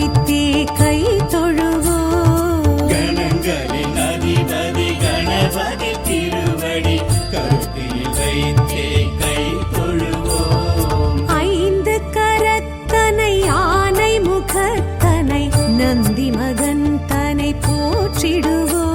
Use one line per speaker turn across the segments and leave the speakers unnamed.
வைத்தே கை தொழுவோ
கணங்களின் அதிபதி கணபதி திருவடி கருத்தில் வைத்தே கை
நந்தி மகன் தனை போற்றிடுவோம்.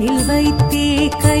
வானில் வைத்தே கை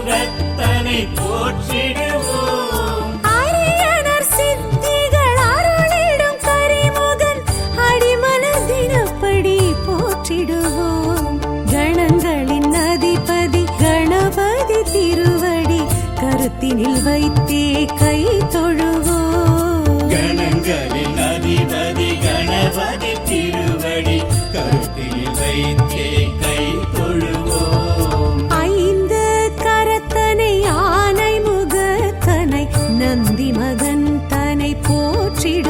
முகத்தனை போற்றிடுவோம். போற்றிடுவோம். கணங்களின் அதிபதி கணபதி திருவடி கருத்தினில் வைத்தே கை தொழுவோம்.
கணங்களின் அதிபதி கணபதி திருவடி
கருத்தினில் வைத்தே ചിട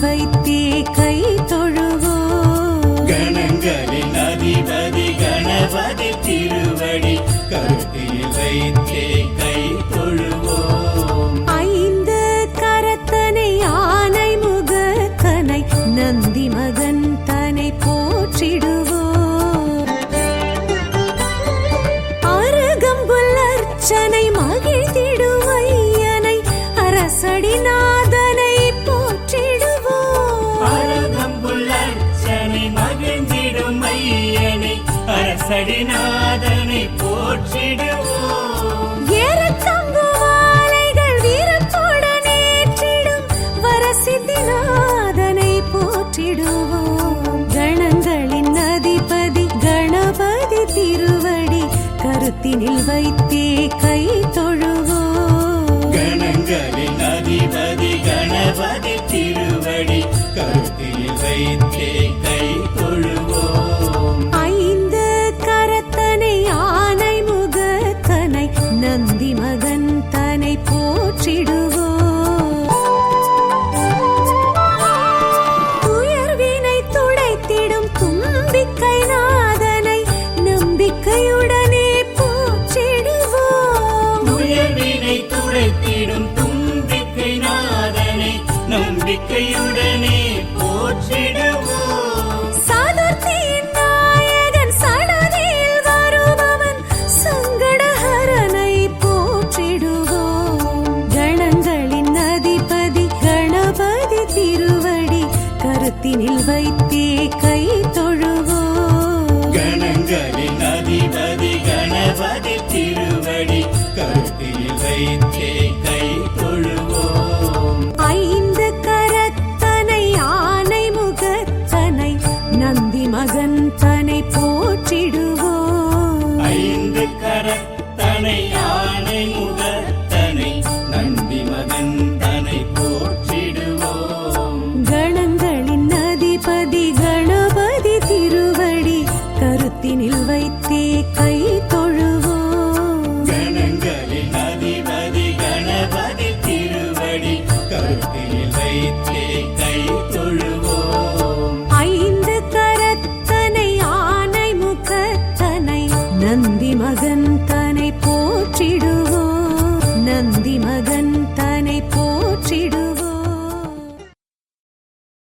வைத்தே கை தொழுவோம்
கணங்களின் அதிபதி கணபதி திருவடி கருத்தில் வைத்தே கை தொழுவோம்
ஐந்து கரத்தனை ஆனை முகத்தனை நந்தி மகன் தனை போற்றிடுவோம் அருகம்புல் அர்ச்சனை அரசடிநாதனை போற்றிடுவோம். ஏறத்தம்பு மாலைகள் வீரத்துடன் ஏற்றிடும் வரசித்திநாதனை போற்றிடுவோம். கணங்களின் அதிபதி கணபதி திருவடி கருத்தினில் வைத்தே கை நம்பிக்கையுடனே போற்றிடுவோம். சதுர்த்தியின் நாயகன் சடதியில் வருபவன் சங்கடஹரனை போற்றிடுவோம். கணங்களின் அதிபதி கணபதி திருவடி கருத்தினில் வைத்தே கை தொழுவோம்.
கணங்களின் அதிபதி கணபதி திருவடி கருத்தில் வைத்தே